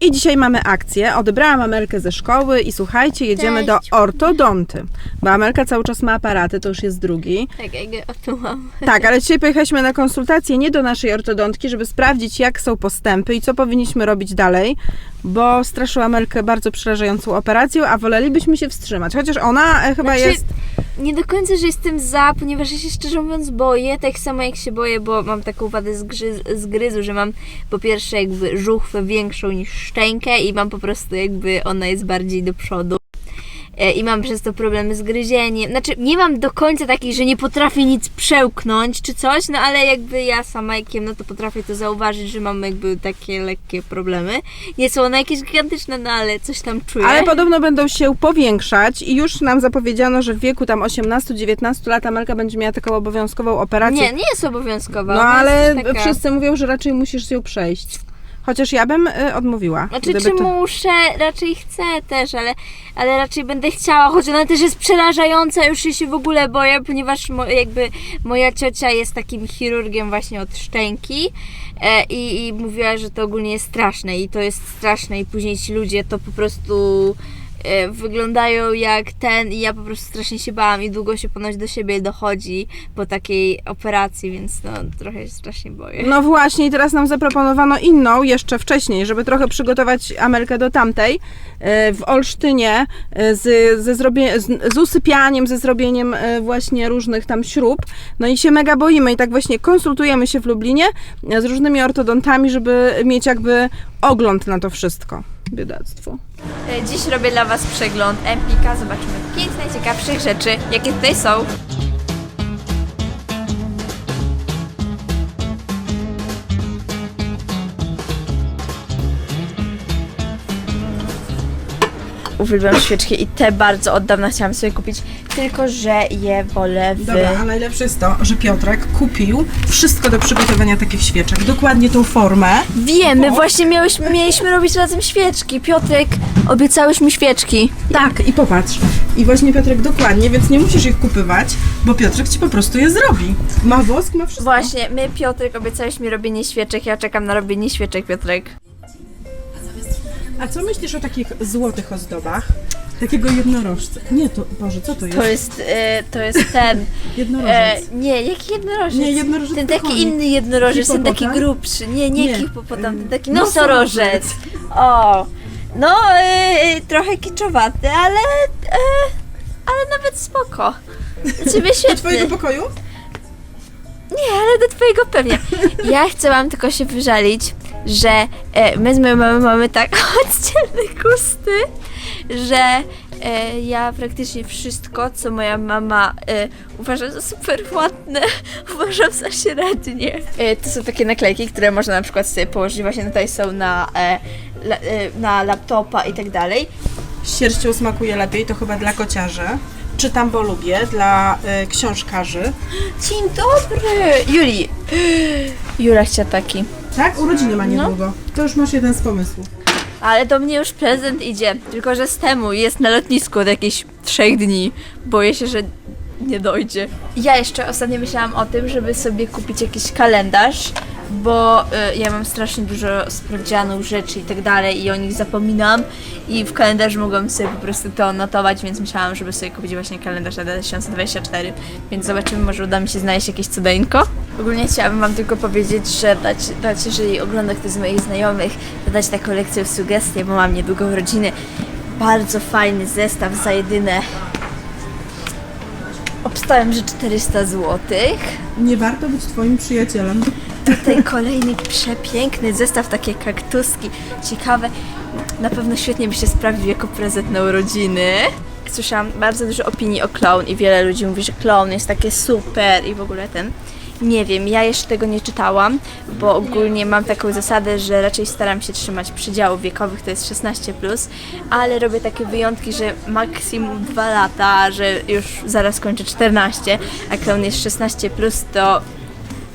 I dzisiaj mamy akcję. Odebrałam Amelkę ze szkoły i słuchajcie, jedziemy Cześć. do ortodonty. Bo Amelka cały czas ma aparaty, to już jest drugi. Tak, jak ja tu mam. Tak, ale dzisiaj pojechaliśmy na konsultację nie do naszej ortodontki, żeby sprawdzić, jak są postępy i co powinniśmy robić dalej, bo straszyła Amelkę bardzo przerażającą operacją, a wolelibyśmy się wstrzymać. Chociaż ona e, chyba Znaczy, jest. Nie do końca, że jestem za, ponieważ ja się szczerze mówiąc boję, tak samo jak się boję, bo mam taką wadę zgryz, zgryzu, że mam po pierwsze jakby żuchwę większą niż szczękę i mam po prostu jakby ona jest bardziej do przodu. E, I mam przez to problemy z gryzieniem. Znaczy, nie mam do końca takiej, że nie potrafię nic przełknąć czy coś, no ale jakby ja sama jakiem, no to potrafię to zauważyć, że mam jakby takie lekkie problemy. Nie są one jakieś gigantyczne, no ale coś tam czuję. Ale podobno będą się powiększać i już nam zapowiedziano, że w wieku tam 18-19 lat Amelka będzie miała taką obowiązkową operację. Nie, nie jest obowiązkowa. No ale taka... wszyscy mówią, że raczej musisz ją przejść. Chociaż ja bym y, odmówiła. Znaczy, gdyby czy to- muszę? Raczej chcę też, ale, ale raczej będę chciała, choć ona też jest przerażająca, już się, się w ogóle boję, ponieważ mo, jakby moja ciocia jest takim chirurgiem właśnie od szczęki e, i, i mówiła, że to ogólnie jest straszne i to jest straszne i później ci ludzie to po prostu wyglądają jak ten i ja po prostu strasznie się bałam i długo się ponoć do siebie dochodzi po takiej operacji, więc no trochę się strasznie boję. No właśnie, i teraz nam zaproponowano inną jeszcze wcześniej, żeby trochę przygotować Amelkę do tamtej. e, W Olsztynie e, z, ze zrobie, z, z usypianiem, ze zrobieniem właśnie różnych tam śrub. No i się mega boimy i tak właśnie konsultujemy się w Lublinie z różnymi ortodontami, żeby mieć jakby ogląd na to wszystko. Biedactwo. E, Dziś robię dla Was przegląd Empika. Zobaczymy pięć najciekawszych rzeczy, jakie tutaj są. Uwielbiam świeczki i te bardzo od dawna chciałam sobie kupić, tylko że je wolę w... Dobra, a najlepsze jest to, że Piotrek kupił wszystko do przygotowania takich świeczek. Dokładnie tą formę. Wiemy, właśnie miałyśmy, mieliśmy robić razem świeczki. Piotrek, obiecałeś mi świeczki. Tak, i popatrz. I właśnie Piotrek dokładnie, więc nie musisz ich kupywać, bo Piotrek ci po prostu je zrobi. Ma wosk, ma wszystko. Właśnie, my Piotrek obiecałeś mi robienie świeczek, ja czekam na robienie świeczek, Piotrek. A co myślisz o takich złotych ozdobach? Takiego jednorożca. Nie, to, Boże, co to jest? To jest, e, to jest ten. Jednorożec. E, nie, jaki jednorożec? Nie, jednorożec Ten taki inny jednorożec, ten taki Hipopotam? grubszy. Nie, nie, Nie. hipopotam, ten E, taki nosorożec. nosorożec. O, no e, trochę kiczowaty, ale, e, ale nawet spoko. Dla Ciebie Do świetny. twojego pokoju? Nie, ale do twojego pewnie. Ja chcę wam tylko się wyżalić, że e, my z moją mamą mamy tak oddzielne gusty, że e, ja praktycznie wszystko, co moja mama e, uważa za super ładne, uważam za średnie. E, to są takie naklejki, które można na przykład sobie położyć, właśnie tutaj są na, e, la, e, na laptopa i tak dalej. Sierścią smakuje lepiej, to chyba dla kociarzy. Czytam, bo lubię, dla y, książkarzy. Dzień dobry! Juli. Jula chciała taki. Tak? Urodziny ma niedługo. To już masz jeden z pomysłów. Ale do mnie już prezent idzie, tylko że z temu jest na lotnisku od jakichś trzech dni. Boję się, że nie dojdzie. Ja jeszcze ostatnio myślałam o tym, żeby sobie kupić jakiś kalendarz, bo y, ja mam strasznie dużo sprawdzianów rzeczy i tak dalej i o nich zapominam i w kalendarzu mogłam sobie po prostu to notować, więc myślałam, żeby sobie kupić właśnie kalendarz na 2024, więc zobaczymy, może uda mi się znaleźć jakieś cudeńko. Ogólnie chciałabym Wam tylko powiedzieć, że dać, dać jeżeli ogląda ktoś z moich znajomych, to dać taką lekcję sugestię, bo mam niedługo urodziny. Bardzo fajny zestaw za jedyne Obstałem, że 400 zł. Nie warto być twoim przyjacielem. Tutaj kolejny przepiękny zestaw, takie kaktuski, ciekawe. Na pewno świetnie by się sprawdził jako prezent na urodziny. Słyszałam bardzo dużo opinii o Clown i wiele ludzi mówi, że Clown jest takie super i w ogóle ten. Nie wiem, ja jeszcze tego nie czytałam, bo ogólnie mam taką zasadę, że raczej staram się trzymać przedziałów wiekowych, to jest 16, ale robię takie wyjątki, że maksimum 2 lata, że już zaraz kończę 14, a Clown jest 16, to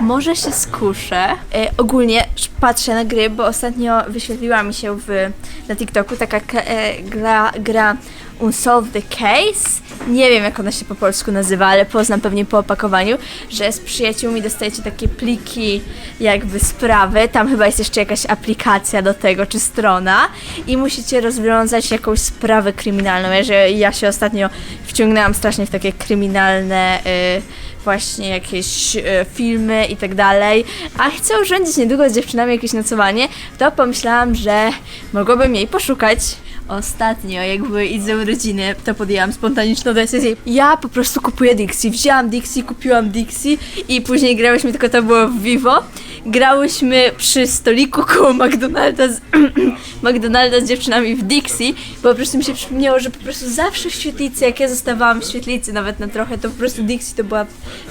może się skuszę. E, ogólnie patrzę na gry, bo ostatnio wyświetliła mi się w, na TikToku taka ka- e, gra, gra Unsolved the Case. Nie wiem, jak ona się po polsku nazywa, ale poznam pewnie po opakowaniu, że z przyjaciółmi dostajecie takie pliki, jakby sprawy. Tam chyba jest jeszcze jakaś aplikacja do tego, czy strona, i musicie rozwiązać jakąś sprawę kryminalną. Ja, że ja się ostatnio wciągnęłam strasznie w takie kryminalne. y, właśnie jakieś e, filmy i tak dalej, a chcę urządzić niedługo z dziewczynami jakieś nocowanie, to pomyślałam, że mogłabym jej poszukać. Ostatnio, jak były idą urodziny, to podjęłam spontaniczną decyzję. Ja po prostu kupuję Dixie. Wzięłam Dixie, kupiłam Dixie i później grałyśmy, tylko to było w Vivo. Grałyśmy przy stoliku koło McDonalda z, McDonalda z dziewczynami w Dixie, bo po prostu mi się przypomniało, że po prostu zawsze w świetlicy, jak ja zostawałam w świetlicy nawet na trochę, to po prostu Dixie to była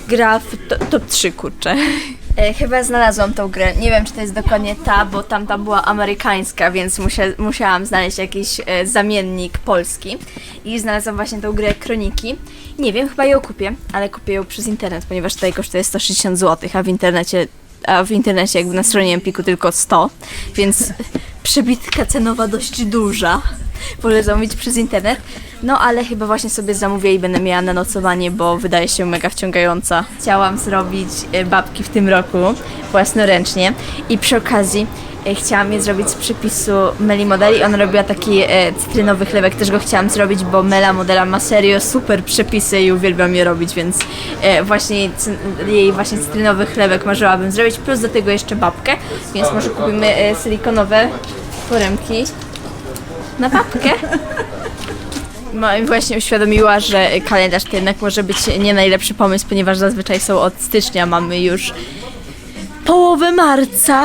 gra w to, top 3, kurczę. E, chyba znalazłam tą grę. Nie wiem, czy to jest dokładnie ta, bo tamta była amerykańska, więc musia, musiałam znaleźć jakiś e, zamiennik polski. I znalazłam właśnie tą grę Kroniki. Nie wiem, chyba ją kupię, ale kupię ją przez internet, ponieważ tutaj kosztuje 160 zł, a w internecie, a w internecie jakby na stronie Empiku tylko 100, więc przebitka cenowa dość duża. Wolę zamówić przez internet. No ale chyba właśnie sobie zamówię i będę miała na nocowanie, bo wydaje się mega wciągająca. Chciałam zrobić e, babki w tym roku własnoręcznie i przy okazji chciałam je zrobić z przepisu Meli Modeli. Ona robiła taki e, cytrynowy chlebek, też go chciałam zrobić, bo Mela Modela ma serio super przepisy i uwielbiam je robić, więc e, właśnie jej, właśnie cytrynowy chlebek marzyłabym zrobić, plus do tego jeszcze babkę, więc może kupimy e, silikonowe foremki na babkę. Właśnie uświadomiła, że kalendarz to jednak może być nie najlepszy pomysł, ponieważ zazwyczaj są od stycznia, mamy już połowę marca.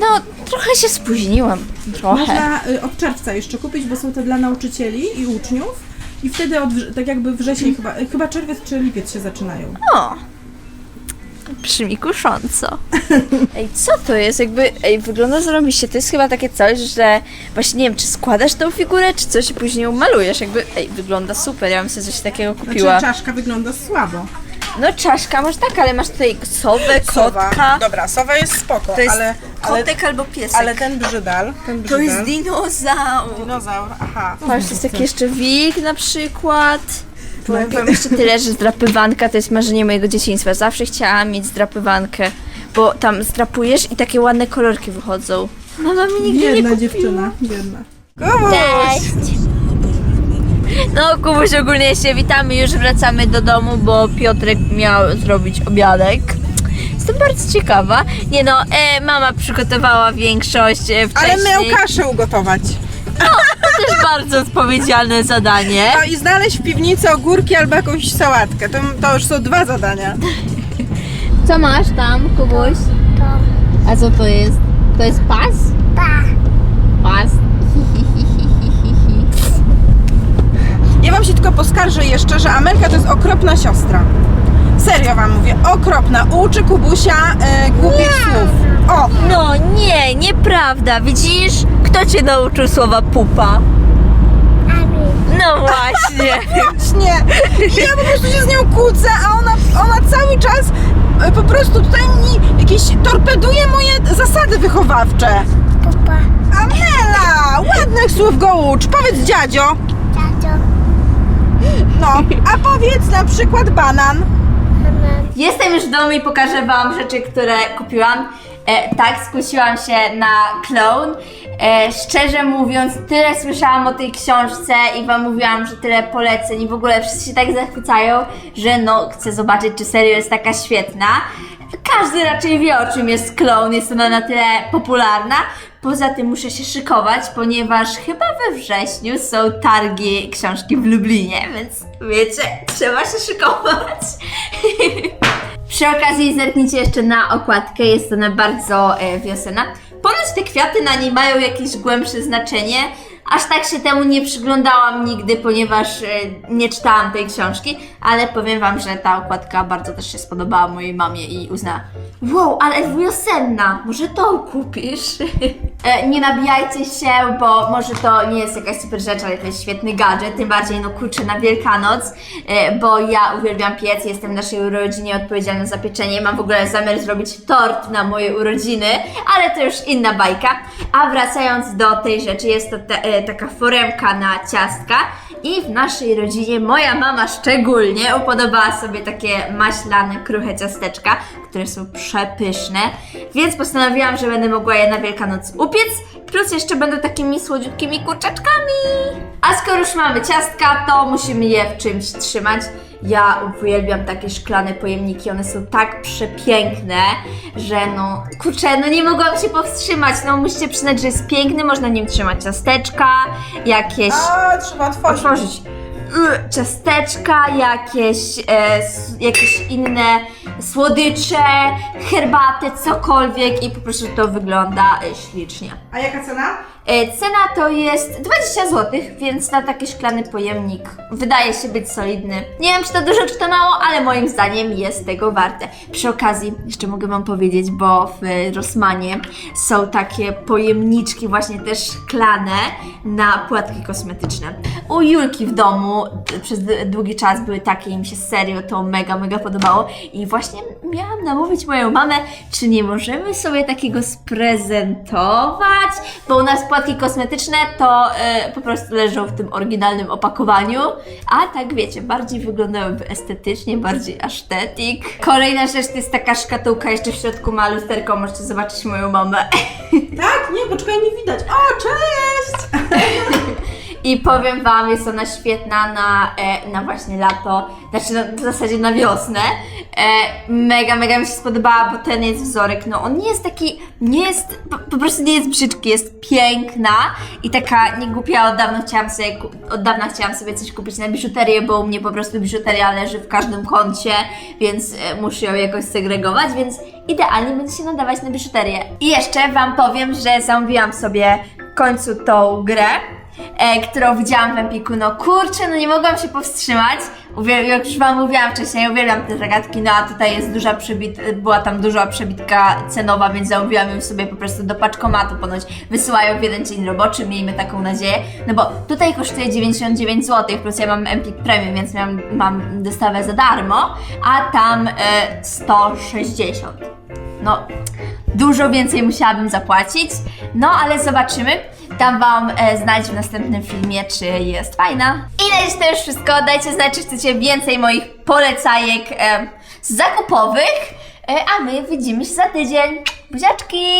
No, trochę się spóźniłam. Trochę. Można y, od czerwca jeszcze kupić, bo są te dla nauczycieli i uczniów. I wtedy od, wrze- tak jakby wrzesień chyba, y, chyba czerwiec czy lipiec się zaczynają. O! Brzmi kusząco. Ej, co to jest? Jakby, ej, wygląda zarobiście. To jest chyba takie coś, że właśnie nie wiem, czy składasz tą figurę, czy coś i później ją malujesz. Jakby, ej, wygląda super. Ja bym sobie coś takiego kupiła. Znaczy czaszka wygląda słabo. No czaszka masz tak, ale masz tutaj sowę, kotka. Dobra, sowa jest spoko, To jest ale, kotek albo piesek. ale ten brzydal, ten To brzydal, jest dinozaur. dinozaur, aha. Patrz, jest taki jeszcze wilk na przykład. Powiem wam jeszcze tyle, że zdrapywanka to jest marzenie mojego dzieciństwa. Zawsze chciałam mieć zdrapywankę, bo tam zdrapujesz i takie ładne kolorki wychodzą. Mama mi nigdy nie Biedna kupiła. dziewczyna, biedna. Kubuś! Cześć! No, Kubuś, ogólnie się witamy, już wracamy do domu, bo Piotrek miał zrobić obiadek. Jestem bardzo ciekawa. Nie no, e, mama przygotowała większość e, wcześniej. Ale miał kaszę ugotować. To też bardzo odpowiedzialne zadanie. No i znaleźć w piwnicy ogórki albo jakąś sałatkę. To, to już są dwa zadania. Co masz tam, Kubuś? A co to jest? To jest pas? Pas. Ja wam się tylko poskarżę jeszcze, że Amelka to jest okropna siostra. Serio wam mówię, okropna. Uczy Kubusia e, głupich słów. O, No nie, nieprawda. Widzisz? Kto cię nauczył słowa pupa? No właśnie. właśnie. I ja po prostu się z nią kłócę, a ona, ona cały czas e, po prostu tutaj mi jakieś torpeduje moje zasady wychowawcze. Amela, ładnych słów go ucz. Powiedz dziadzio. No, a powiedz na przykład banan. Jestem już w domu i pokażę wam rzeczy, które kupiłam. E, tak, skusiłam się na Clone. E, szczerze mówiąc, tyle słyszałam o tej książce i wam mówiłam, że tyle poleceń i w ogóle wszyscy się tak zachwycają, że no, chcę zobaczyć, czy serio jest taka świetna. Każdy raczej wie, o czym jest Clone, jest ona na tyle popularna. Poza tym muszę się szykować, ponieważ chyba we wrześniu są targi książki w Lublinie, więc wiecie, trzeba się szykować. Przy okazji zerknijcie jeszcze na okładkę, jest ona bardzo e, wiosenna. Ponoć te kwiaty na niej mają jakieś głębsze znaczenie. Aż tak się temu nie przyglądałam nigdy, ponieważ e, nie czytałam tej książki, ale powiem wam, że ta okładka bardzo też się spodobała mojej mamie i uznała Wow, ale wiosenna, może to kupisz? e, nie nabijajcie się, bo może to nie jest jakaś super rzecz, ale to jest świetny gadżet, tym bardziej no kurczę na Wielkanoc, e, bo ja uwielbiam piec, jestem naszej urodzinie odpowiedzialna za pieczenie, mam w ogóle zamiar zrobić tort na moje urodziny, ale to już inna bajka. A wracając do tej rzeczy, jest to te, e, taka foremka na ciastka i w naszej rodzinie moja mama szczególnie upodobała sobie takie maślane, kruche ciasteczka, które są przepyszne, więc postanowiłam, że będę mogła je na Wielkanoc upiec, plus jeszcze będą takimi słodziutkimi kurczaczkami. A skoro już mamy ciastka, to musimy je w czymś trzymać. Ja uwielbiam takie szklane pojemniki, one są tak przepiękne, że no, kurczę, no nie mogłam się powstrzymać, no musicie przyznać, że jest piękny, można nim trzymać ciasteczka, jakieś... A, trzeba otworzyć. otworzyć y, ciasteczka, jakieś, e, s, jakieś inne słodycze, herbatę, cokolwiek i po prostu to wygląda e, ślicznie. A jaka cena? E, Cena to jest 20 zł, więc na taki szklany pojemnik wydaje się być solidny. Nie wiem, czy to dużo, czy to mało, ale moim zdaniem jest tego warte. Przy okazji, jeszcze mogę Wam powiedzieć, bo w Rossmanie są takie pojemniczki, właśnie też szklane, na płatki kosmetyczne. U Julki w domu przez długi czas były takie i mi się serio to mega, mega podobało. I właśnie miałam namówić moją mamę, czy nie możemy sobie takiego sprezentować, bo u nas płatki kosmetyczne to e, po prostu leżą w tym oryginalnym opakowaniu, a tak wiecie, bardziej wyglądałyby estetycznie, bardziej asztetyk. Kolejna rzecz to jest taka szkatułka, jeszcze w środku ma lusterko, możecie zobaczyć moją mamę. Tak? Nie, poczekaj, nie widać. O, cześć! I powiem Wam, jest ona świetna na, e, na właśnie lato, znaczy na, w zasadzie na wiosnę. E, mega, mega mi się spodobała, bo ten jest wzorek, no on nie jest taki, nie jest, po, po prostu nie jest brzydki, jest piękna i taka nie głupia, od dawna chciałam sobie, od dawna chciałam sobie coś kupić na biżuterię, bo u mnie po prostu biżuteria leży w każdym kącie, więc e, muszę ją jakoś segregować, więc idealnie będzie się nadawać na biżuterię. I jeszcze Wam powiem, że zamówiłam sobie w końcu tą grę, e, którą widziałam w Empiku. No kurczę, no nie mogłam się powstrzymać. Uwiel- jak już Wam mówiłam wcześniej, uwielbiam te zagadki, no a tutaj jest duża przebit, była tam duża przebitka cenowa, więc zamówiłam ją sobie po prostu do paczkomatu, ponoć wysyłają w jeden dzień roboczy, miejmy taką nadzieję. No bo tutaj kosztuje 99 zł, plus ja mam Empik Premium, więc mam, mam dostawę za darmo, a tam e, 160. No, dużo więcej musiałabym zapłacić, no ale zobaczymy. Dam Wam e, znać w następnym filmie, czy jest fajna. I na dziś to już wszystko. Dajcie znać, czy chcecie więcej moich polecajek e, zakupowych. E, a my widzimy się za tydzień. Buziaczki!